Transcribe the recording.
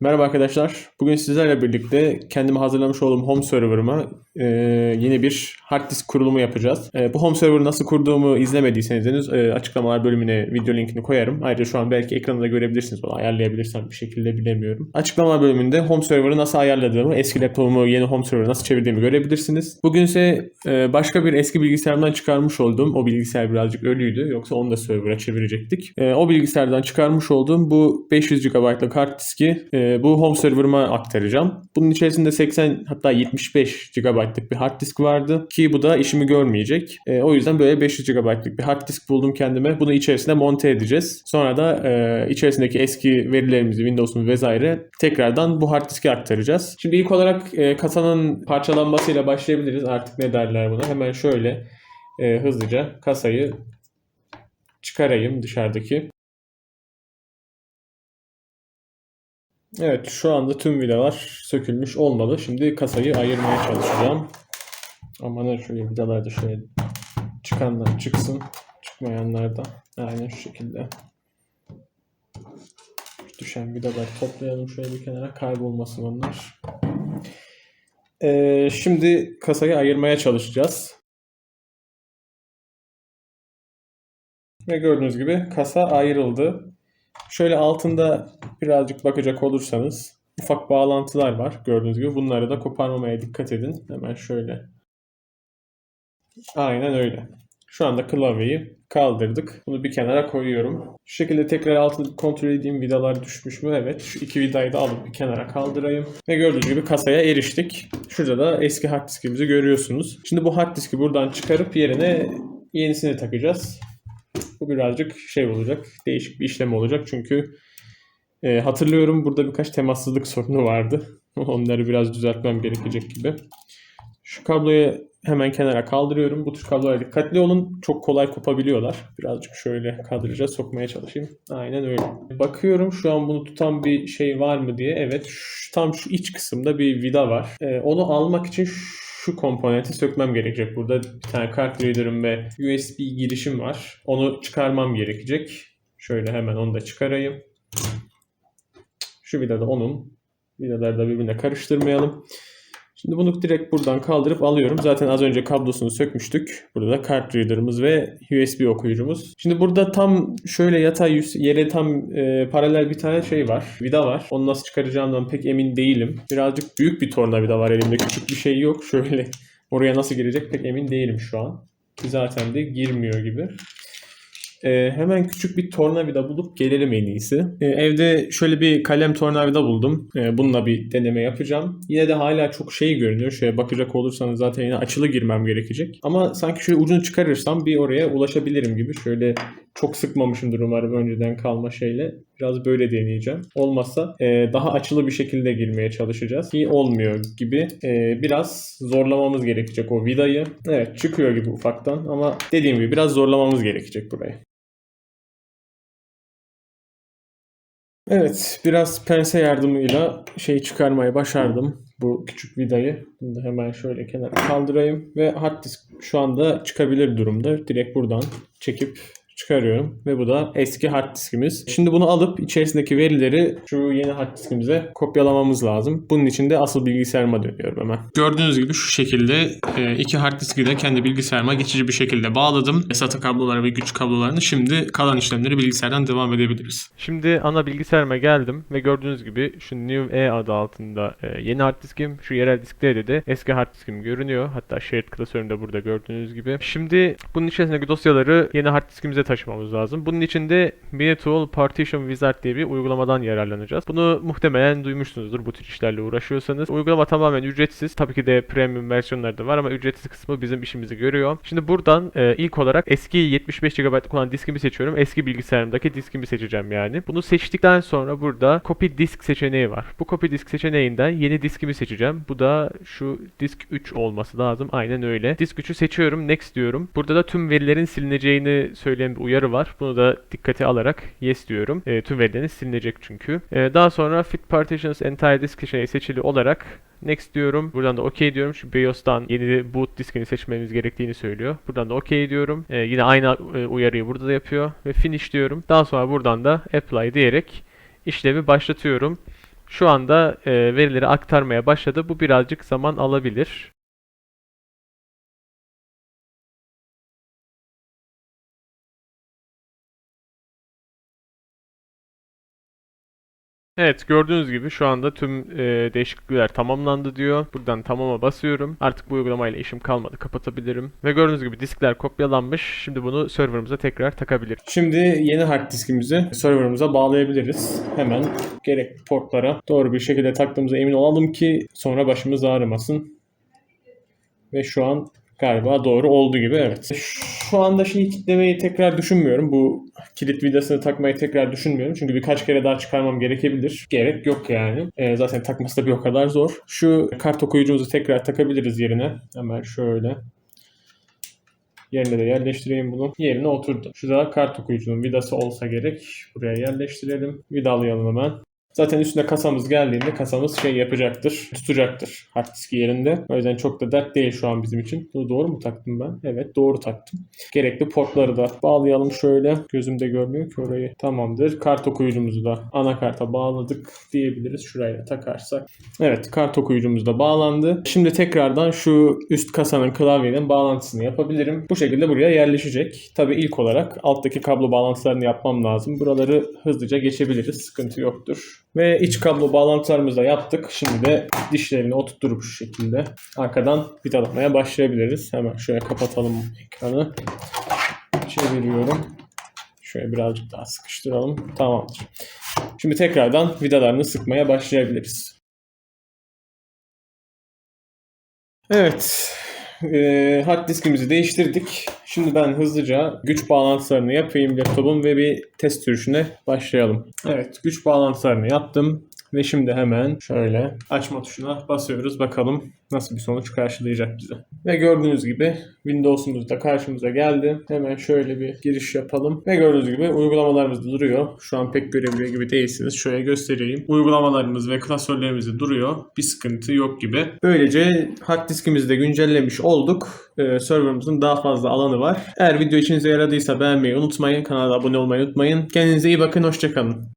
Merhaba arkadaşlar. Bugün sizlerle birlikte kendime hazırlamış olduğum home server'ıma e, yeni bir hard disk kurulumu yapacağız. E, bu home server'ı nasıl kurduğumu izlemediyseniz henüz e, açıklamalar bölümüne video linkini koyarım. Ayrıca şu an belki ekranda görebilirsiniz. Bunu ayarlayabilirsem bir şekilde bilemiyorum. Açıklamalar bölümünde home server'ı nasıl ayarladığımı, eski laptopumu yeni home server'ı nasıl çevirdiğimi görebilirsiniz. Bugün ise e, başka bir eski bilgisayarımdan çıkarmış olduğum, o bilgisayar birazcık ölüydü. Yoksa onu da server'a çevirecektik. E, o bilgisayardan çıkarmış olduğum bu 500 GB'lık hard diski e, bu home server'ıma aktaracağım. Bunun içerisinde 80 hatta 75 GB'lık bir hard disk vardı ki bu da işimi görmeyecek. E, o yüzden böyle 500 GB'lık bir hard disk buldum kendime. Bunu içerisine monte edeceğiz. Sonra da e, içerisindeki eski verilerimizi, Windows'un vesaire tekrardan bu hard diske aktaracağız. Şimdi ilk olarak e, kasanın parçalanmasıyla başlayabiliriz. Artık ne derler buna? Hemen şöyle e, hızlıca kasayı çıkarayım dışarıdaki. Evet şu anda tüm vidalar sökülmüş olmalı. Şimdi kasayı ayırmaya çalışacağım. Aman şöyle vidalar da şöyle çıkanlar çıksın. Çıkmayanlar da aynen şu şekilde. Düşen vidalar toplayalım şöyle bir kenara kaybolmasın onlar. Ee, şimdi kasayı ayırmaya çalışacağız. Ve gördüğünüz gibi kasa ayrıldı. Şöyle altında birazcık bakacak olursanız ufak bağlantılar var gördüğünüz gibi. Bunları da koparmamaya dikkat edin. Hemen şöyle. Aynen öyle. Şu anda klavyeyi kaldırdık. Bunu bir kenara koyuyorum. Şu şekilde tekrar altını kontrol edeyim vidalar düşmüş mü? Evet. Şu iki vidayı da alıp bir kenara kaldırayım. Ve gördüğünüz gibi kasaya eriştik. Şurada da eski hard diskimizi görüyorsunuz. Şimdi bu hard diski buradan çıkarıp yerine yenisini takacağız. Bu birazcık şey olacak. Değişik bir işlem olacak. Çünkü e, hatırlıyorum burada birkaç temassızlık sorunu vardı. Onları biraz düzeltmem gerekecek gibi. Şu kabloyu hemen kenara kaldırıyorum. Bu tür kablolara dikkatli olun. Çok kolay kopabiliyorlar. Birazcık şöyle kadraja sokmaya çalışayım. Aynen öyle. Bakıyorum şu an bunu tutan bir şey var mı diye. Evet şu, tam şu iç kısımda bir vida var. E, onu almak için komponenti sökmem gerekecek. Burada bir tane kart reader'ım ve USB girişim var. Onu çıkarmam gerekecek. Şöyle hemen onu da çıkarayım. Şu vida da onun. Vidaları da birbirine karıştırmayalım. Şimdi bunu direkt buradan kaldırıp alıyorum. Zaten az önce kablosunu sökmüştük. Burada da kart reader'ımız ve USB okuyucumuz. Şimdi burada tam şöyle yatay yere tam e, paralel bir tane şey var. Vida var. Onu nasıl çıkaracağımdan pek emin değilim. Birazcık büyük bir tornavida var elimde. Küçük bir şey yok. Şöyle oraya nasıl girecek pek emin değilim şu an. Zaten de girmiyor gibi. Ee, hemen küçük bir tornavida bulup gelelim en iyisi. Ee, evde şöyle bir kalem tornavida buldum. Ee, bununla bir deneme yapacağım. Yine de hala çok şey görünüyor. Şöyle bakacak olursanız zaten yine açılı girmem gerekecek. Ama sanki şöyle ucunu çıkarırsam bir oraya ulaşabilirim gibi. Şöyle çok sıkmamışımdır umarım önceden kalma şeyle. Biraz böyle deneyeceğim. Olmazsa e, daha açılı bir şekilde girmeye çalışacağız. Ki olmuyor gibi. E, biraz zorlamamız gerekecek o vidayı. Evet çıkıyor gibi ufaktan ama dediğim gibi biraz zorlamamız gerekecek burayı. Evet, biraz pense yardımıyla şeyi çıkarmayı başardım. Bu küçük vidayı. Bunu hemen şöyle kenara kaldırayım. Ve hard disk şu anda çıkabilir durumda. Direkt buradan çekip çıkarıyorum ve bu da eski hard diskimiz. Şimdi bunu alıp içerisindeki verileri şu yeni hard diskimize kopyalamamız lazım. Bunun için de asıl bilgisayarıma dönüyorum hemen. Gördüğünüz gibi şu şekilde e, iki hard diski de kendi bilgisayarıma geçici bir şekilde bağladım. SATA kabloları ve güç kablolarını. Şimdi kalan işlemleri bilgisayardan devam edebiliriz. Şimdi ana bilgisayarıma geldim ve gördüğünüz gibi şu New E adı altında e, yeni hard diskim, şu yerel disklerde de eski hard diskim görünüyor. Hatta shared klasörüm de burada gördüğünüz gibi. Şimdi bunun içerisindeki dosyaları yeni hard diskimize taşımamız lazım. Bunun için de Minitool Partition Wizard diye bir uygulamadan yararlanacağız. Bunu muhtemelen duymuşsunuzdur bu tür işlerle uğraşıyorsanız. Uygulama tamamen ücretsiz. Tabii ki de premium versiyonları da var ama ücretsiz kısmı bizim işimizi görüyor. Şimdi buradan e, ilk olarak eski 75 GB'lık olan diskimi seçiyorum. Eski bilgisayarımdaki diskimi seçeceğim yani. Bunu seçtikten sonra burada copy disk seçeneği var. Bu copy disk seçeneğinden yeni diskimi seçeceğim. Bu da şu disk 3 olması lazım. Aynen öyle. Disk 3'ü seçiyorum. Next diyorum. Burada da tüm verilerin silineceğini söyleyen uyarı var. Bunu da dikkate alarak yes diyorum. E, tüm verileriniz silinecek çünkü. E, daha sonra fit partitions entire disk seçeneği seçili olarak Next diyorum. Buradan da OK diyorum. Şu BIOS'tan yeni boot diskini seçmemiz gerektiğini söylüyor. Buradan da OK diyorum. E, yine aynı e, uyarıyı burada da yapıyor. Ve finish diyorum. Daha sonra buradan da apply diyerek işlemi başlatıyorum. Şu anda e, verileri aktarmaya başladı. Bu birazcık zaman alabilir. Evet gördüğünüz gibi şu anda tüm e, değişiklikler tamamlandı diyor. Buradan tamama basıyorum. Artık bu uygulamayla işim kalmadı. Kapatabilirim. Ve gördüğünüz gibi diskler kopyalanmış. Şimdi bunu serverımıza tekrar takabilirim. Şimdi yeni hard diskimizi serverımıza bağlayabiliriz. Hemen gerekli portlara doğru bir şekilde taktığımıza emin olalım ki sonra başımız ağrımasın. Ve şu an galiba doğru oldu gibi evet. Şu anda şeyi kitlemeyi tekrar düşünmüyorum. Bu kilit vidasını takmayı tekrar düşünmüyorum. Çünkü birkaç kere daha çıkarmam gerekebilir. Gerek yok yani. Ee, zaten takması da bir o kadar zor. Şu kart okuyucumuzu tekrar takabiliriz yerine. Hemen şöyle. Yerine de yerleştireyim bunu. Yerine oturdu. Şurada kart okuyucunun vidası olsa gerek. Buraya yerleştirelim. Vidalayalım hemen. Zaten üstüne kasamız geldiğinde kasamız şey yapacaktır. Tutacaktır hard diski yerinde. O yüzden çok da dert değil şu an bizim için. Bunu doğru mu taktım ben? Evet doğru taktım. Gerekli portları da bağlayalım şöyle. Gözümde görmüyor ki orayı. Tamamdır. Kart okuyucumuzu da anakarta bağladık diyebiliriz. Şuraya takarsak. Evet kart okuyucumuz da bağlandı. Şimdi tekrardan şu üst kasanın klavyenin bağlantısını yapabilirim. Bu şekilde buraya yerleşecek. Tabi ilk olarak alttaki kablo bağlantılarını yapmam lazım. Buraları hızlıca geçebiliriz. Sıkıntı yoktur. Ve iç kablo bağlantılarımızı da yaptık. Şimdi de dişlerini oturtturup şu şekilde arkadan vidalamaya başlayabiliriz. Hemen şöyle kapatalım ekranı. Çeviriyorum. Şöyle birazcık daha sıkıştıralım. Tamamdır. Şimdi tekrardan vidalarını sıkmaya başlayabiliriz. Evet. Ee, hard diskimizi değiştirdik. Şimdi ben hızlıca güç bağlantılarını yapayım laptopun ve bir test sürüşüne başlayalım. Evet güç bağlantılarını yaptım. Ve şimdi hemen şöyle açma tuşuna basıyoruz. Bakalım nasıl bir sonuç karşılayacak bize. Ve gördüğünüz gibi Windows'umuz da karşımıza geldi. Hemen şöyle bir giriş yapalım. Ve gördüğünüz gibi uygulamalarımız da duruyor. Şu an pek görebiliyor gibi değilsiniz. Şöyle göstereyim. Uygulamalarımız ve klasörlerimiz de duruyor. Bir sıkıntı yok gibi. Böylece hard diskimizi de güncellemiş olduk. Ee, serverımızın daha fazla alanı var. Eğer video işinize yaradıysa beğenmeyi unutmayın. Kanala abone olmayı unutmayın. Kendinize iyi bakın. Hoşçakalın.